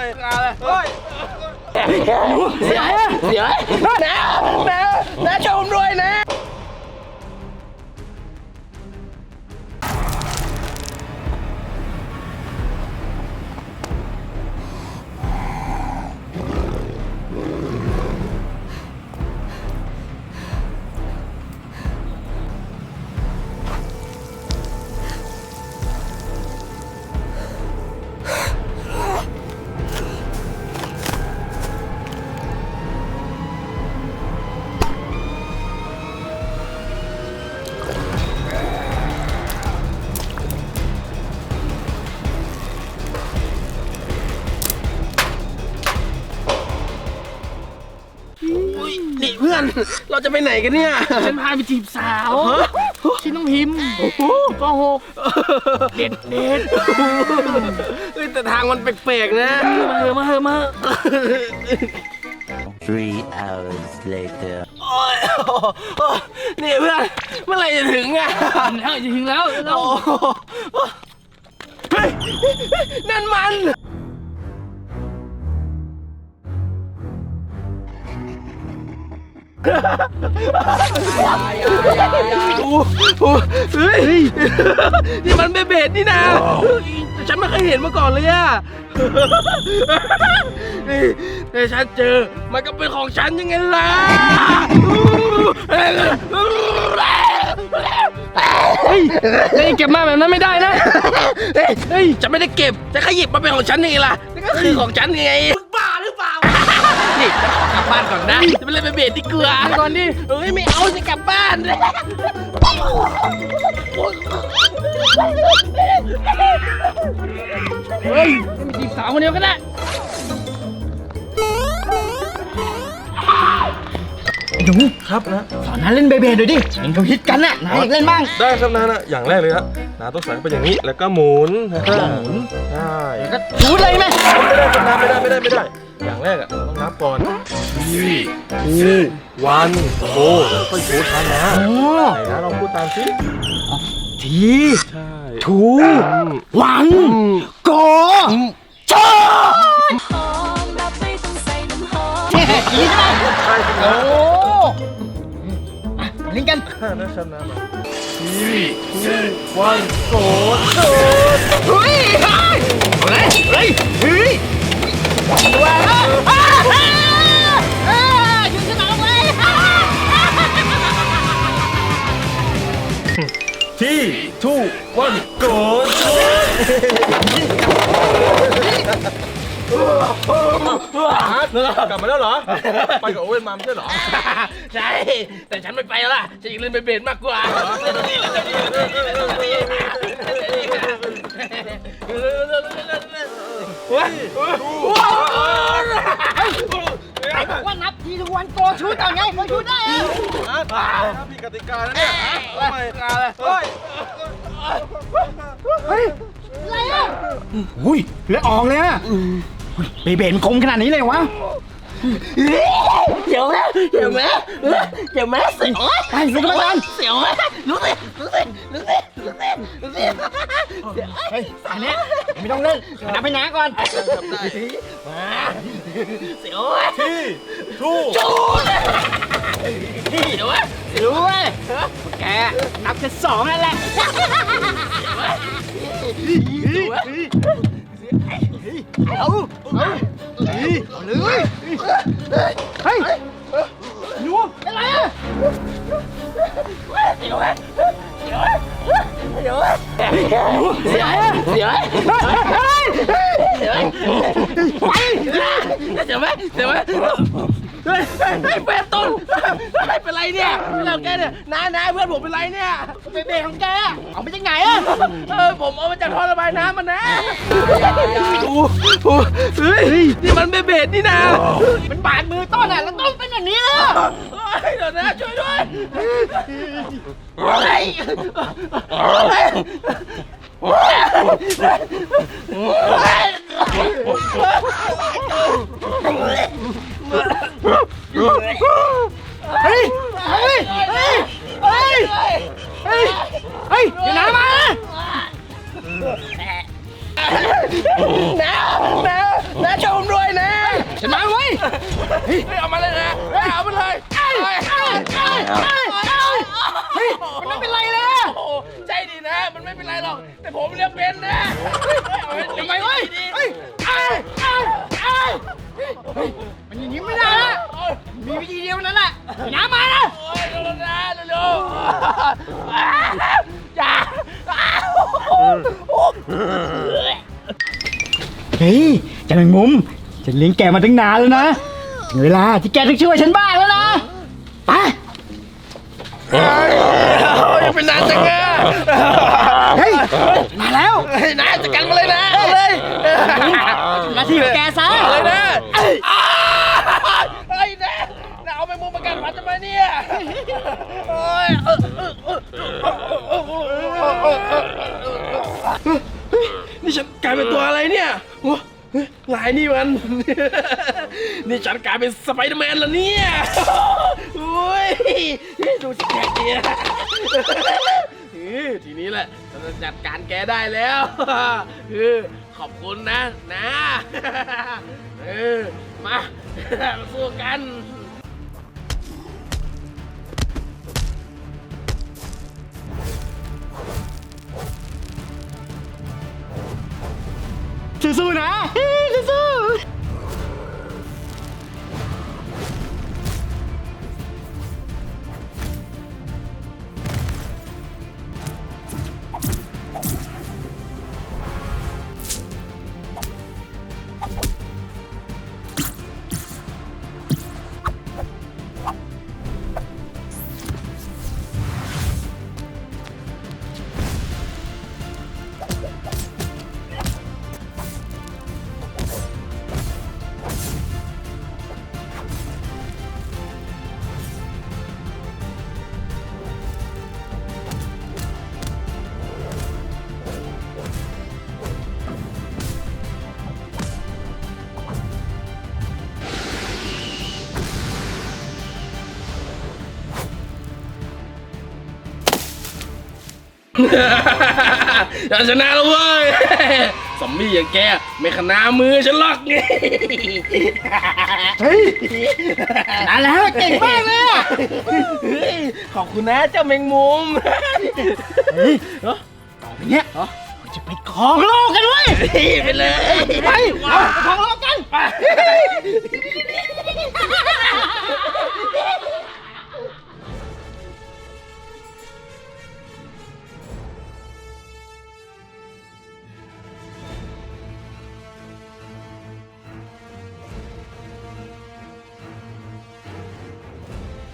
อะไรเฮ้ยเสียเสียนะนะนะชมด้วยนะ นี่เพื่อน เราจะไปไหนกันเนี่ย ฉันพาไปจีบสาวฉันต้องพิมพ์ปหกเด็ดเด็ดเฮ้ยแต่ทางมันแปลกๆนะ มาเถอะมาเถอะมา Three hours later. โอ้ยโอ้ยนี่เพื่อน เมื่อไหร่จะถึงอะถึงแล้วจะถึงแล้วเราโอ้โหเฮ้ยนั่นมัน เฮ้ย นี่มันเบเบดนี่นะแต่ฉันไม่เคยเห็นมาก่อนเลยอะนี่แต่ฉันเจอ มันก็เป็นของฉันยังไงล่ะ เฮ้ยเฮ้ยเก็บมาแบบนั้นไม่ได้นะ เฮ้ยเฮ้ยจะไม่ได้เก็บจะขยิบมาเป็นของฉันยังไงล่ะนี่ก็คือของฉันไงมึงบ้าหรือเปล่า นี่ฉันข บบ้านก่อนนะจะไปเล่นเบเบดดีกว่าก่อนดิเฮ้ยไม่เอาจะกลับบ้านเฮ้ยจะไปจีบสาวคนเดียวก็ได้หนูครับนะสอนน้าเล่นเบเบดหน่อยดิเห็นเขาฮิตกันน่ะน้าอยากเล่นบ้าง ได้ครับนานะอย่างแรกเลยครับนาต้องใส่เข้าไปอย่างนี้แล้วก็หมุนหมุนใช่ก็ชูดเลยไหมไม่ได้ครับนาไม่ได้ไม่ได้ไม่ได้ อย่างแรกอะเราต้องนับก่อนทีทูวันโกแล้วค่อยโชว์ทันนะโอ้ไหนนะลองพูดตามสิทีใช่ทูอืมวันโกชอหอมแบบไม่ต้องใส่น้ำหอมแค่นี้ใช่ไหมใช่ครับโอ้นะอะเล่นกันห้านะครับนะมาทีทูวันโกโชเฮ้ยเฮ้ยเฮ้ยเฮ้ย ทีทูวันโกโชกลับมาแล้วเหรอ ไปกับโอเว่นมาไม่ใช่เหรอ ใช่ แต่ฉันไม่ไปแล้วล่ะ ฉันอยากเล่นเบเบดมากกว่า ไหนบอกว่านับทีทุกวันโกชุดต่อไงโกชุดได้อะถ้ามีกติกาแล้วเนี่ยทำไมกาเลยเฮ้ยอะไรอะอุ้ยเลือดออกเลยอะไปเบนคมขนาดนี้เลยวะ เดี๋ยวแม่เดี๋ยวแม่เดี๋ยวแม่เสียวไปสิกรรมการเสียวแม่รู้สิรู้สิรู้สิรู้สิรู้สิเฮ้ยอันเนี้ยไม่ต้องเล่นมานับให้น้าก่อนมาเสียวแม่ที่ทู่จูดเดี๋ยวแม่รู้เว้ยแกนับแค่สองนั่นแหละเดี๋ยวแม่ อาเอาเอาเลยเฮ้ยหนูเป็นไรอะเดี๋ยวแม่เดี๋ยวแม่เดี๋ยวแม่เดี๋ยวเดี๋ยวเดี๋ยวไปเดี๋ยวแม่เดี๋ยว แม่เฮ้ยเฮ้ยเพื่อนต้นไม่เป็นไรเนี่ยเป็นไรแกเนี่ยน้าน้าเพื่อนผมเป็นไรเนี่ยเบเบของแกเอาไปจากไหนอะเออผมเอามาจากท่อระบายน้ำมันนะโอ้โหเฮ้ยนี่มันเบเบดนี่นะมันบาดมือต้นอะแล้วต้นเป็นแบบนี้เลยเฮ้ยเดี๋ยวนะช่วยด้วยเฮ้ยเฮ้ยเฮ้ยเฮ้ย เฮ้ย เฮ้ย เฮ้ย เฮ้ยเดี๋ยวน้ามาน้าน้าน้าช่วยนะเว้ยเฮ้ยเอามาเลยนะเฮ้ยเอามาเลยเฮ้ยเฮ้ยมันไม่เป็นไรเลยอะโอ้โห ใจดีนะ มันไม่เป็นไรหรอก แต่ผมเนี่ยเป็นนะเอาให้ทำไมเว้ยดีเฮ้ยเอ้ยเอ้ยเอ้ยเฮ้ยมันอย่างนี้ไม่ได้ละมีวิธีเดียวนั้นแหละไอ้น้ำมานะโอ้ยเร็วๆนะเร็วๆอ้าวอย่าอ้าวโอ้โหเฮ้ยเจันแมงมุมฉันเลี้ยงแกมาตั้งนานแล้วนะ ถึงเวลาที่แกต้องช่วยฉันบ้างแล้วนะ ไปยังเป็นนานจังอะ เฮ้ย มาแล้วนะจัดการมาเลยนะเาเลยหน้าที่แกซะเลยนะไอ้นะนะเอาไปมุมประกันวัดทำไมเนี่ยนี่ฉันกลายเป็นตัวอะไรเนี่ยหลายนี่มัน นี่ฉันกลายเป็นสไปเดอร์แมนแล้วเนี่ยโอ้ยดูสิแกเนี่ย อทีนี้แหละฉันจะจัดการแกได้แล้วคือขอบคุณนะนะเออมามาสู้กัน ฉันชนะแล้วเว้ยสมบี้อย่างแกไม่ขนามือฉันหรอกเฮ้ยนั่นแหล้วเก่งมากเลยอะเฮ้ยขอบคุณนะเจ้าแมงมุมเฮ้ยต่อไปเนี้ยเราจะไปครองโลกกันเว้ยเฮ้ยไปเลยไปเอาไปครองโลกกันไป